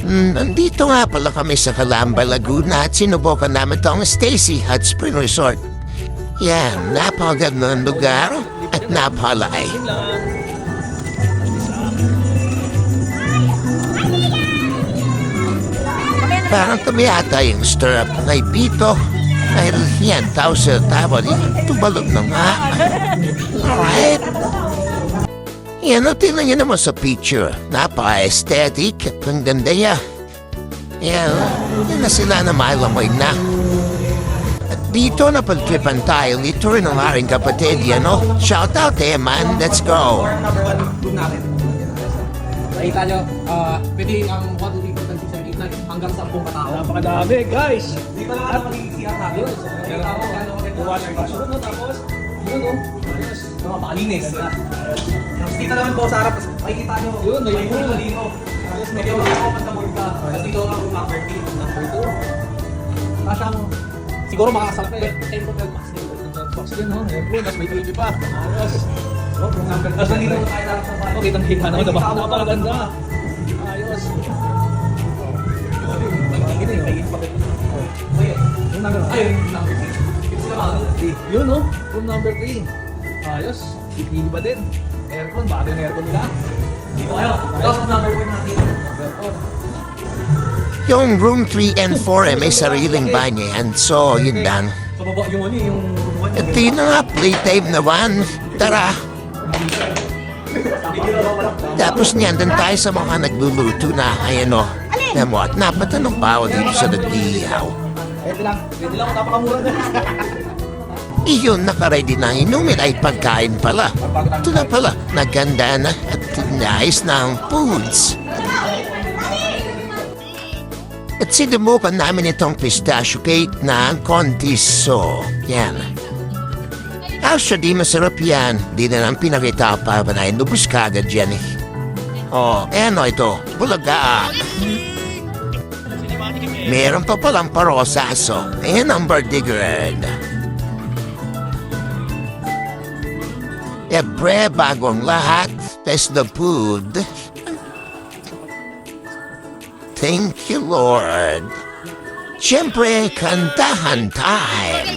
Mm, nandito nga pala kami sa Calamba, Laguna at sinubukan namin tong Stacy Hot Spring Resort. Yan, napakaganda ng lugar at napalay. Parang tumiyata yung stirrup kay Pito. Dahil yan, tao sa tawa di tumalog na nga. Alright. Yan, o tingnan niyo naman sa picture. Napaka-aesthetic at ang ganda niya. Yan, yan na sila na malamoy na. At dito na pagtripan tayo nito rin ang aking kapatid, yan o. Shout out eh, man. Let's go. Nakita nyo, ah, pwede ang 1, 2, 3, 4, 5, 6, 7, 8, 9 hanggang 10 katao. Napakadami, guys! Dito lang ang magiging CR natin. Meron ako, ano, and wash. Ano, tapos, yun o, malinis. Tapos dito naman po sa harap, makikita nyo, Yun, may ayun. malino. Tapos medyo open sa bulta. Tapos dito ang room number 3, room number 2. Wala siyang, siguro makakasalap eh, 10 to 12 max din. Box din, no? Aircon, tapos may TV pa. Ayos. Oh, room number 2. Tapos nandito tayo sa harap sa bahay. Okay, kitang kita na. Mo Napakaganda. Ayos. Ayun. Number, Ayun, room number 3. Dito sila mga Yun, no? Room number 3. Ayos. TV pa din. Aircon, bago yung aircon nila. Dito kayo. Tapos room number 4 natin. Aircon. Yung room 3 and 4 ay may sariling banyo yan. So, yun lang. Baba yung ano yung 1. Yun na nga, playtime naman. Tara. Tapos niyan, doon tayo sa mga nagluluto na, ayan o. Alam mo, at napatanong pa ako dito sa nag-iihaw. Pwede lang. Pwede lang. Napakamura na. Iyon, nakaready na inumin ay pagkain pala. Ito na pala, naganda na at nice na ang foods. At sinubukan namin itong pistachio cake na kontiso. Yan. Actually, masarap yan. Di na lang pinakita pa ba na inubos ka agad yan eh. Oh, ano ito? Bulaga. Meron pa palang parosaso. Ayan ang bardigred. Ebre, bagong lahat. Thank you, Lord. Siyempre, kantahan time.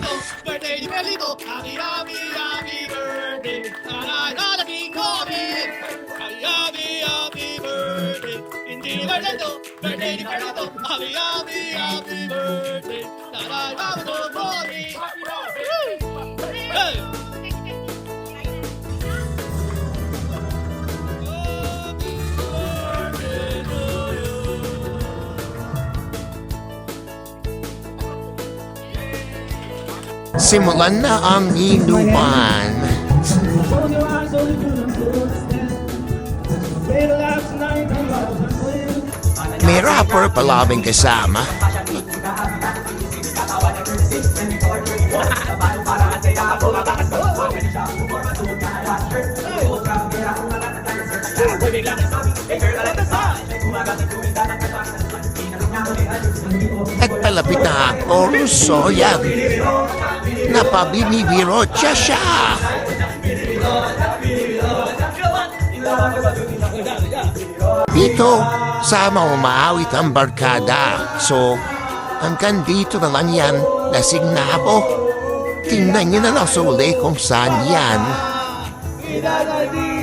Happy, happy, happy birthday. Simulan na ang inuman. May rapper palabing kasama. At palapit na ang chorus, so yan. Napabinibiro siya siya. Dito, sama umaawit ang barkada. So, hanggang dito na lang yan, lasing na ako. Tingnan niyo na lang sa uli kung saan yan. Idadali